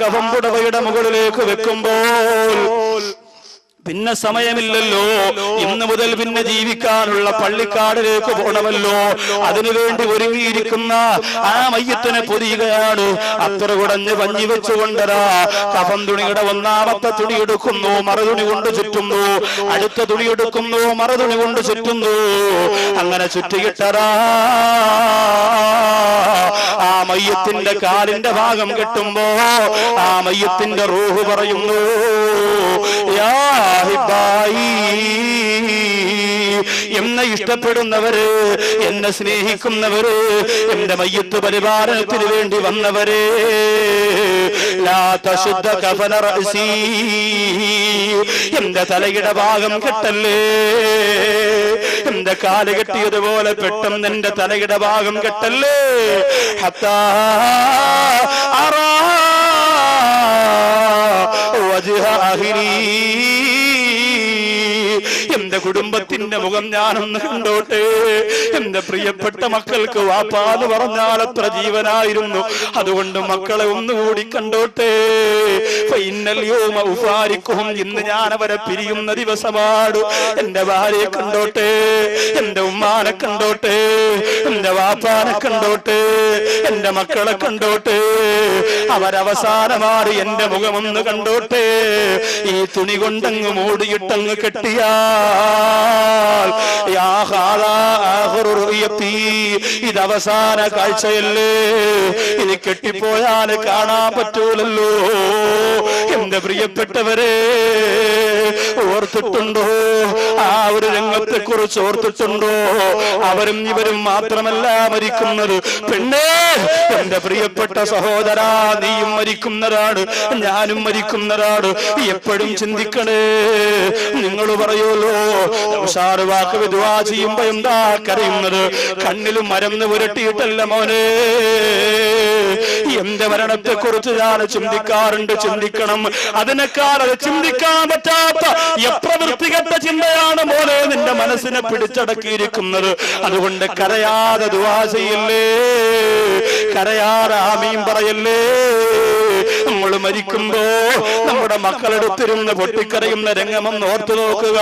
കവമ്പുടവയുടെ മുകളിലേക്ക് വെക്കുമ്പോൾ പിന്നെ സമയമില്ലല്ലോ ഇന്ന് മുതൽ പിന്നെ ജീവിക്കാനുള്ള പള്ളിക്കാടിലേക്ക് പോകണമല്ലോ. അതിനുവേണ്ടി ഒരുങ്ങിയിരിക്കുന്ന ആ മയ്യത്തിനെ പൊതിയുകയാണ്. അത്ര കുടഞ്ഞ് പഞ്ഞി വെച്ചുകൊണ്ടരാ കഫം തുണിയുടെ ഒന്നാമത്തെ തുണി എടുക്കുന്നു മറുതുണി കൊണ്ട് ചുറ്റുന്നു. അടുത്ത തുണി എടുക്കുന്നു മറുതുണി കൊണ്ട് ചുറ്റുന്നു. അങ്ങനെ ചുറ്റിയിട്ടരാ ആ മയ്യത്തിന്റെ കാലിന്റെ ഭാഗം കെട്ടുമ്പോ ആ മയ്യത്തിന്റെ റൂഹ് പറയുന്നു യാ ഹിബായി എന്നെ ഇഷ്ടപ്പെടുന്നവര് എന്നെ സ്നേഹിക്കുന്നവര് എന്റെ മയ്യത്ത് പരിപാലനത്തിന് വേണ്ടി വന്നവര്. കഫന. എന്റെ തലയുടെ ഭാഗം കെട്ടല്ലേ എന്റെ കാൽ കെട്ടിയതുപോലെ പെട്ടെന്ന് എന്റെ തലയുടെ ഭാഗം കെട്ടല്ലേ ഹത്താ അറാ. വജ്ഹ. എന്റെ കുടുംബത്തിന്റെ മുഖം ഞാനൊന്ന് കണ്ടോട്ടെ? എന്റെ പ്രിയപ്പെട്ട മക്കൾക്ക് വാപ്പാന്ന് പറഞ്ഞാൽ അത്ര ജീവനായിരുന്നു. അതുകൊണ്ട് മക്കളെ ഒന്നുകൂടി കണ്ടോട്ടെ? ഉഫാരിക്കുഹും. ഇന്ന് ഞാൻ അവരെ പിരിയുന്ന ദിവസമാണ്. എന്റെ ഭാര്യയെ കണ്ടോട്ടെ? എന്റെ ഉമ്മാനെ കണ്ടോട്ടെ? എന്റെ വാപ്പാനെ കണ്ടോട്ടെ? എന്റെ മക്കളെ കണ്ടോട്ടെ? അവരവസാനമാറി എന്റെ മുഖമൊന്ന് കണ്ടോട്ടെ? ഈ തുണി കൊണ്ടങ്ങ് മൂടിയിട്ടങ്ങ് കെട്ടിയാൽ റുയത്തി. ഇത് അവസാന കാഴ്ചയല്ലേ? ഇത് കെട്ടിപ്പോയാൽ കാണാൻ പറ്റൂലല്ലോ. എന്റെ പ്രിയപ്പെട്ടവരെ ഓർത്തിട്ടുണ്ടോ? ആ ഒരു രംഗത്തെ കുറിച്ച് ഓർത്തിട്ടുണ്ടോ? അവരും ഇവരും മാത്രമല്ല മരിക്കുന്നത്. പെണ്ണേ എന്റെ പ്രിയപ്പെട്ട സഹോദര നീയും മരിക്കുന്നതാണ് ഞാനും മരിക്കുന്നതാണ്. എപ്പോഴും ചിന്തിക്കണേ നിങ്ങൾ പറയുമല്ലോ ഉഷാറ് വാക്ക് വിധവാ ചെയ്യുമ്പോ എന്താ കരയുന്നത്? കണ്ണിൽ മരം പുരട്ടിയിട്ടല്ല മോനെ. എന്റെ മരണത്തെ കുറിച്ച് ഞാൻ ചിന്തിക്കാറുണ്ട്? ചിന്തിക്കണം. അതിനേക്കാൾ അത് ചിന്തിക്കാൻ പറ്റാത്ത എപ്രവൃത്തികെട്ട ചിന്തയാണ് മോനെ നിന്റെ മനസ്സിനെ പിടിച്ചടക്കിയിരിക്കുന്നത്. അതുകൊണ്ട് കരയാതെ ദുവാശയില്ലേ കരയാതെ ആമീൻ പറയല്ലേ? നമ്മൾ മരിക്കുമ്പോ നമ്മുടെ മക്കളെടുത്തിരുന്ന് പൊട്ടിക്കരയുന്ന രംഗമെന്ന് ഓർത്തു നോക്കുക.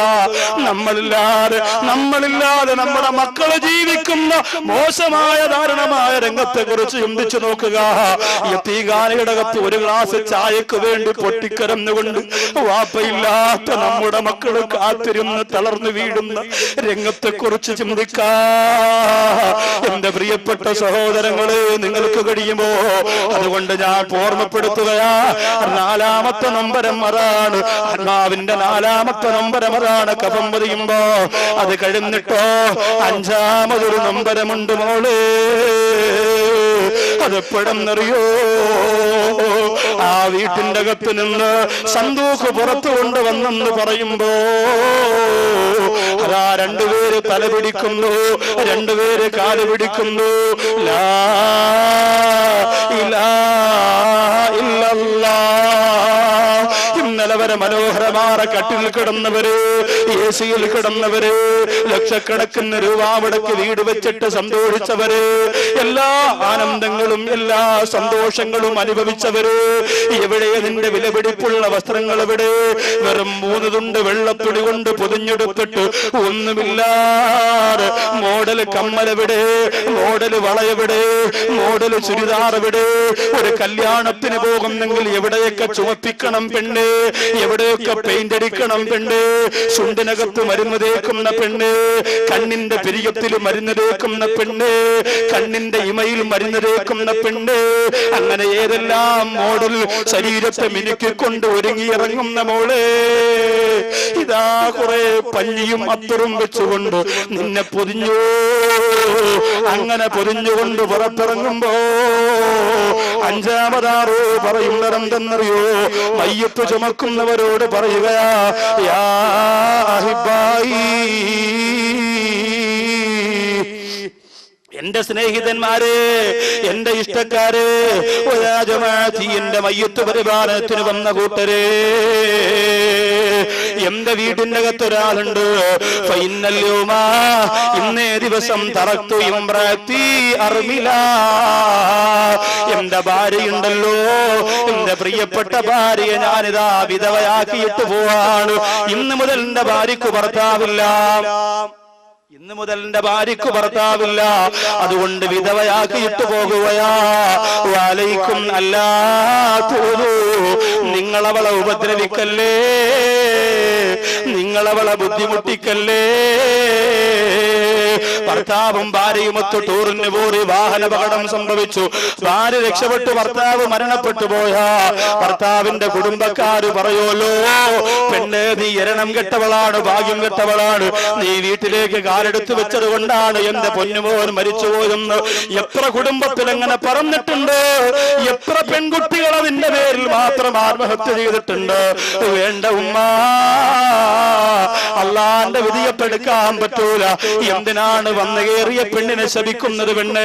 നമ്മളില്ലാതെ നമ്മളില്ലാതെ നമ്മുടെ മക്കൾ ജീവിക്കുന്ന മോശമായ ദാരുണമായ രംഗത്തെ കുറിച്ച് ചിന്തിച്ചു നോക്കുക. യത്തീഗാനയുടെ അകത്ത് ഒരു ഗ്ലാസ് ചായക്ക് വേണ്ടി പൊട്ടിക്കരന്നുകൊണ്ട് വാപ്പയില്ലാത്ത നമ്മുടെ മക്കൾ കാത്തിരുന്ന് തളർന്നു വീഴുന്ന രംഗത്തെ കുറിച്ച് ചിന്തിക്ക. എന്റെ പ്രിയപ്പെട്ട സഹോദരങ്ങളെ നിങ്ങൾക്ക് കഴിയുമോ അതുകൊണ്ട് ഞാൻ ഓർമ്മപ്പെടുത്തുകയാ. നാലാമത്തെ നമ്പരം അതാണ്. ആത്മാവിന്റെ നാലാമത്തെ നമ്പരം അതാണ്. കഫം പതിയുമ്പോ അത് കഴിഞ്ഞിട്ടോ? അഞ്ചാമതൊരു നമ്പരമുണ്ട് മോൾ. അതെപ്പോഴെന്നറിയോ ആ വീട്ടിന്റെ അകത്ത് നിന്ന് സന്തൂക്ക് പുറത്തു കൊണ്ടുവന്നെന്ന് പറയുമ്പോ അതാ രണ്ടുപേര് തല പിടിക്കുന്നു രണ്ടുപേര് കാൽ പിടിക്കുന്നു ലാ ഇല്ല ഇല്ലല്ലാഹ്. ഇന്നലെ വരെ മനോഹരമായ കട്ടിൽ കിടന്നവര് എ സിയിൽ കിടന്നവര് ലക്ഷക്കണക്കിന് രൂപ അവിടേക്ക് വീട് വെച്ചിട്ട് സന്തോഷിച്ചവര് എല്ലാ ആനന്ദങ്ങളും എല്ലാ സന്തോഷങ്ങളും അനുഭവിച്ചവര് എവിടെ നിന്റെ വിലപിടിപ്പുള്ള വസ്ത്രങ്ങൾ എവിടെ? വെറും മൂന്ന് തുണ്ട് വെള്ളത്തുണി കൊണ്ട് പൊതിഞ്ഞെടുത്തിട്ട് ഒന്നുമില്ലാതെ മോഡൽ കമ്മലെവിടെ മോഡൽ വളയെവിടെ മോഡൽ ചുരിദാർ എവിടെ? ഒരു കല്യാണത്തിന് പോകുന്നെങ്കിൽ എവിടെയൊക്കെ ചുമപ്പിക്കണം പെണ്ണ്? എവിടെയൊക്കെ പെയിന്റ് അടിക്കണം പെണ്ണ്? ചുണ്ടിനകത്ത് മരുന്ന് തേക്കുന്ന പെണ്ണ്? കണ്ണിന്റെ പിരിയത്തിൽ മരുന്ന് തേക്കുന്ന പെണ്ണ്? കണ്ണിന്റെ ഇമയിൽ മരുന്ന് തേക്കുന്ന പെണ്ണ്? അങ്ങനെ ഏതെല്ലാം മോഡൽ ശരീരത്തെ മിനുക്കിക്കൊണ്ട് ഒരുങ്ങിയിറങ്ങുന്ന മോളെ? ഇതാ കുറെ പഞ്ഞിയും അത്തറും വെച്ചുകൊണ്ട് നിന്നെ പൊതിഞ്ഞു. അങ്ങനെ പൊതിഞ്ഞുകൊണ്ട് പുറത്തിറങ്ങുമ്പോ അഞ്ചാമതാറോ പറയുന്നതെന്തെന്നറിയോ മയ്യത്ത് ചുമക്കുന്നവരോട് പറയുകയാ യാ എന്റെ സ്നേഹിതന്മാരെ എന്റെ ഇഷ്ടക്കാരെ ഒരാജമാധി എന്റെ മയ്യത്ത് പരിപാലനത്തിന് വന്ന കൂട്ടരെ. എന്റെ വീടിന്റെ അകത്ത് ഒരാളുണ്ട് ഇന്നേ ദിവസം തറത്തു ഇമ്രാത്തി അറിവില എന്റെ ഭാര്യയുണ്ടല്ലോ എന്റെ പ്രിയപ്പെട്ട ഭാര്യയെ ഞാനിതാ വിധവയാക്കിയിട്ട് പോവാണ്. ഇന്ന് മുതൽ എന്റെ ഭാര്യക്ക് ഭർത്താവില്ല. ഇന്ന് മുതൽ എന്റെ ഭാര്യക്ക് ഭർത്താവില്ല. അതുകൊണ്ട് വിധവയാക്കിയിട്ട് പോകുകയാ വാലയിക്കും അല്ലാ തോന്നൂ നിങ്ങളവളെ ഉപദ്രവിക്കല്ലേ? നിങ്ങളവളെ ബുദ്ധിമുട്ടിക്കല്ലേ? ഭർത്താവും ഭാര്യയുമൊത്ത് ടൂറിന് പോറി വാഹനപകടം സംഭവിച്ചു. ഭാര്യ രക്ഷപ്പെട്ടു ഭർത്താവ് മരണപ്പെട്ടു പോയാ. ഭർത്താവിന്റെ കുടുംബക്കാര് പറയുമല്ലോ പെണ്ണ് നീ എരണം കെട്ടവളാണ് ഭാഗ്യം കെട്ടവളാണ്. നീ വീട്ടിലേക്ക് കാലെടുത്തു വെച്ചത് കൊണ്ടാണ് എന്റെ പൊന്നുമോൻ മരിച്ചുപോയെന്ന് എത്ര കുടുംബത്തിൽ അങ്ങനെ പറഞ്ഞിട്ടുണ്ട്. എത്ര പെൺകുട്ടികൾ അതിന്റെ മാത്രം ആത്മഹത്യ ചെയ്തിട്ടുണ്ട്. വേണ്ട ഉമ്മ. അള്ളാന്റെ വിധിയപ്പെടുക്കാൻ പറ്റൂല. എന്തിനാണ് വന്നു കയറിയ പെണ്ണിനെ ശപിക്കുന്നത് പെണ്ണ്?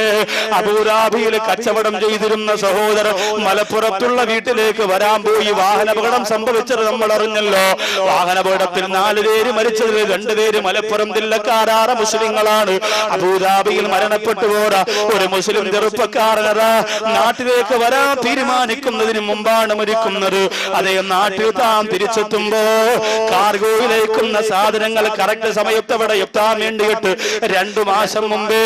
അബൂരാബിയിൽ കച്ചവടം ചെയ്തിരുന്ന സഹോദരൻ മലപ്പുറത്തുള്ള വീട്ടിലേക്ക് വരാൻ പോയി. വാഹനപകടം സംഭവിച്ചത് നമ്മൾ അറിഞ്ഞല്ലോ. വാഹനപകടത്തിൽ നാല് പേര് മരിച്ചതിൽ രണ്ടുപേര് മലപ്പുറം ജില്ലക്കാരാറ മുസ്ലിങ്ങളാണ്. അബൂദാബിയിൽ മരണപ്പെട്ടു പോരാ. ഒരു മുസ്ലിം ചെറുപ്പക്കാരനതാ നാട്ടിലേക്ക് വരാൻ തീരുമാനിക്കുന്നതിന് മുമ്പാണ് മരിക്കുന്നത് അതേ നാട്ടിൽ താൻ തിരിച്ചെത്തുമ്പോ കാർഗോയിലേക്കുന്ന സാധനങ്ങൾ കറക്റ്റ് സമയത്ത് അവിടെ എത്താൻ വേണ്ടിയിട്ട് രണ്ടു മാസം മുമ്പേ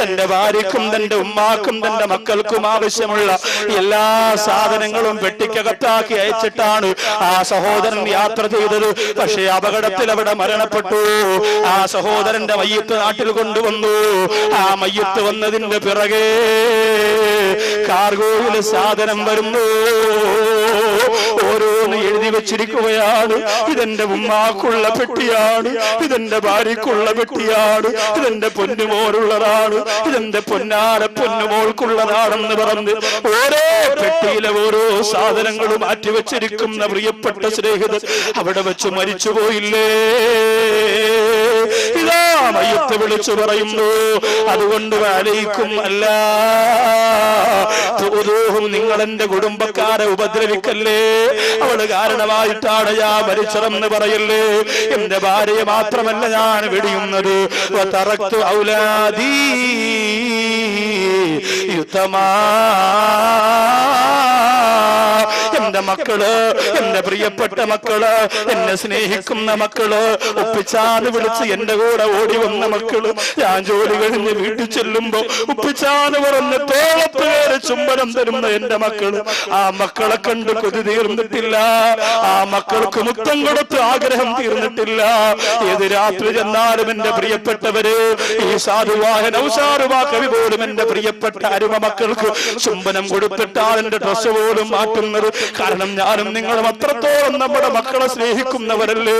തന്റെ ഭാര്യക്കും തന്റെ ഉമ്മാക്കും തന്റെ മക്കൾക്കും ആവശ്യമുള്ള എല്ലാ സാധനങ്ങളും പെട്ടിക്കകത്താക്കി അയച്ചിട്ടാണ് ആ സഹോദരൻ യാത്ര ചെയ്തത്. പക്ഷേ അപകടത്തിൽ അവിടെ മരണപ്പെട്ടു. ആ സഹോദരന്റെ മയ്യത്ത് നാട്ടിൽ കൊണ്ടുവന്നു. ആ മയ്യത്ത് വന്നതിന്റെ പിറകെ കാർഗോയിൽ സാധനം വരുന്നു. ഓരോന്ന് എഴുതി വെച്ചിരിക്കുകയാണ്. ഇതെന്റെ ഉമ്മാക്കുള്ള പെട്ടിയാണ്. ഇതെന്റെ ഭാര്യക്കുള്ള പെട്ടിയാണ്. ഇതെന്റെ പൊന്നുമോളുള്ളതാണ് ഇതെന്റെ പൊന്നാല പൊന്നുമോൾക്കുള്ളതാണെന്ന് പറഞ്ഞ് ഓരോ പെട്ടിയിലെ ഓരോ സാധനങ്ങളും മാറ്റി വെച്ചിരിക്കുന്ന പ്രിയപ്പെട്ട സ്നേഹിതൻ അവിടെ വെച്ച് മരിച്ചുപോയില്ലേ? മയ്യത്ത് വിളിച്ചു പറയുന്നു. അതുകൊണ്ട് വാലയിക്കും അല്ല. തോതൂഹും നിങ്ങൾ എന്റെ കുടുംബക്കാരെ ഉപദ്രവിക്കല്ലേ? അവൾ കാരണമായിട്ടാണ് ഞാൻ മരിച്ചതെന്ന് പറയല്ലേ? എന്റെ ഭാര്യയെ മാത്രമല്ല ഞാൻ വെടിയുന്നത്. വതറക്തു ഔലാദീ. യുദ്ധമാ. എന്റെ മക്കൾ എന്റെ പ്രിയപ്പെട്ട മക്കൾ എന്നെ സ്നേഹിക്കുന്ന മക്കൾ ഉപ്പിച്ചാന്ന് വിളിച്ച് എന്റെ കൂടെ ഓടി വന്ന മക്കൾ. ഞാൻ ജോലി കഴിഞ്ഞ് വീട്ടിൽ ചെല്ലുമ്പോ ഉപ്പിച്ചാന്ന് പറഞ്ഞ് തോളത്ത് ചുംബനം തരുന്ന എന്റെ മക്കൾ. ആ മക്കളെ കണ്ട് കൊതി തീർന്നിട്ടില്ല. ആ മക്കൾക്ക് മുത്തം കൊടുത്ത് ആഗ്രഹം തീർന്നിട്ടില്ല. ഏത് രാത്രി ചെന്നാലും എന്റെ പ്രിയപ്പെട്ടവര് ഈ സാധുവായ നൗസാറുവാ കവി പോലും എന്റെ പ്രിയപ്പെട്ട അരുമ മക്കൾക്ക് ചുംബനം കൊടുത്തിട്ടാൽ എന്റെ ഡ്രസ് പോലും മാറ്റുന്നത് കാരണം ഞാനും നിങ്ങളും അത്രത്തോളം നമ്മുടെ മക്കളെ സ്നേഹിക്കുന്നവരല്ലേ?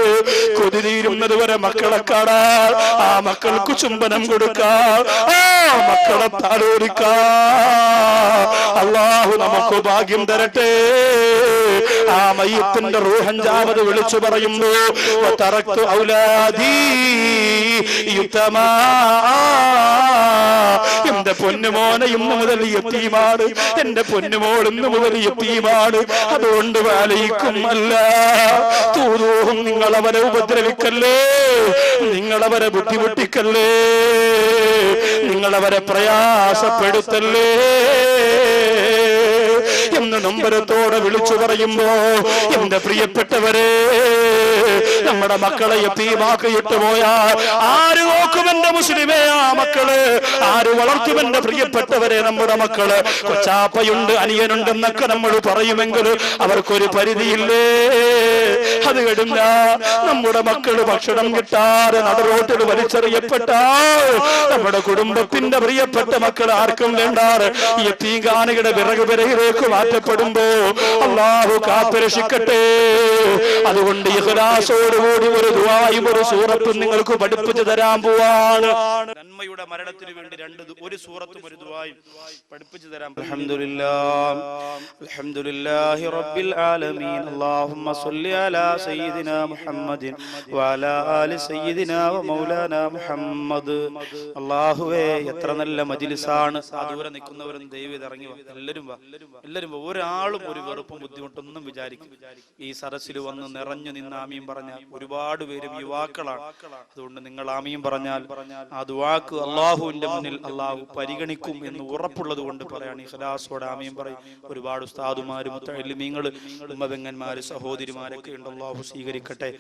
കൊതി തീരുന്നത് വരെ മക്കളെ കാണാൻ ആ മക്കൾക്ക് ചുംബനം കൊടുക്കാൻ ആ മക്കളെ താലോലിക്കാൻ. അള്ളാഹു നമുക്ക് ഭാഗ്യം തരട്ടെ. ആ മയ്യത്തിന്റെ റൂഹഞ്ചാമത് വിളിച്ചു പറയുന്നു എന്റെ പൊന്നുമോനെ ഇന്ന് മുതൽ എത്തിയുമാണ് എന്റെ പൊന്നുമോൾ ഇന്ന് മുതൽ എത്തിയുമാണ് അതുകൊണ്ട് വാലയിക്കും അല്ല. തൂതൂഹും നിങ്ങൾ അവരെ ഉപദ്രവിക്കല്ലേ? നിങ്ങളവരെ ബുദ്ധിമുട്ടിക്കല്ലേ? നിങ്ങളവരെ പ്രയാസപ്പെടുത്തല്ലേ? എന്ന് നമ്പരത്തോടെ വിളിച്ചു പറയുമ്പോ എന്റെ പ്രിയപ്പെട്ടവരെ നമ്മുടെ മക്കളെ എത്തിയുമാക്കിയിട്ട് പോയാൽ ആര് നോക്കും എന്റെ മുസ്ലിമേ ആ മക്കൾ ആര് വളർത്തും എന്റെ പ്രിയപ്പെട്ടവരെ നമ്മുടെ മക്കൾ? കൊച്ചാപ്പയുണ്ട് അനിയനുണ്ടെന്നൊക്കെ നമ്മൾ പറയുമെങ്കിൽ അവർക്കൊരു പരിധിയില്ലേ? അത് കഴിഞ്ഞ നമ്മുടെ മക്കൾ ഭക്ഷണം കിട്ടാതെ നടറോട്ടിൽ വലിച്ചെറിയപ്പെട്ടാൽ നമ്മുടെ കുടുംബത്തിന്റെ പ്രിയപ്പെട്ട മക്കൾ ആർക്കും വേണ്ടാറ് ഈ തീങ്കാനയുടെ വിറക് വിറകിലേക്ക് മാറ്റപ്പെടുമ്പോ അള്ളാഹു കാത്തുരക്ഷിക്കട്ടെ. അതുകൊണ്ട് ഇഹ്ലാസോടുകൂടി ഒരു ദുവായും ഒരു സൂറത്തും നിങ്ങൾക്ക് പഠിപ്പിച്ചു തരാൻ പോവാണ് നന്മയുടെ മരണത്തിന് വേണ്ടി രണ്ട് ഒരു സൂറത്തും ഒരു ദുആയും പഠിപ്പിച്ചു തരാം അൽഹംദുലില്ലാഹ്. അൽഹംദുലില്ലാഹി റബ്ബിൽ ആലമീൻ. അല്ലാഹുമ്മ സ്വല്ലി അലാ സയ്യിദിനാ മുഹമ്മദിൻ വഅലാ ആലി സയ്യിദിനാ വ മൗലാനാ മുഹമ്മദ്. അല്ലാഹുവേ എത്ര നല്ല മജ്ലിസാണ്. ദൂരെ നിൽക്കുന്നവരും ദൈവം ഇറങ്ങി എല്ലാവരും വാ. എല്ലാവരും വാ. ഒരാളും ഒരു വെറുപ്പും ബുദ്ധിമുട്ടൊന്നും വിചാരിക്കും. ഈ സദസ്സിൽ വന്ന് നിറഞ്ഞു നിന്ന് ആമീൻ പറഞ്ഞാൽ ഒരുപാട് പേരും യുവാക്കളാണ്. അതുകൊണ്ട് നിങ്ങൾ ആമീൻ പറഞ്ഞാൽ ആ ദുവാക്ക് അള്ളാഹുവിന്റെ മുന്നിൽ അള്ളാഹു പരിഗണിക്കും എന്ന് ഉറപ്പുള്ളത് കൊണ്ട് പറയാണ് ഇഖലാസോടെ ആമീൻ പറയും. ഒരുപാട് ഉസ്താദുമാര് മുത്തലിമീങ്ങൾ ഉമ്മബെങ്ങന്മാര് സഹോദരിമാരൊക്കെ ഉണ്ട്. അള്ളാഹു സ്വീകരിക്കട്ടെ.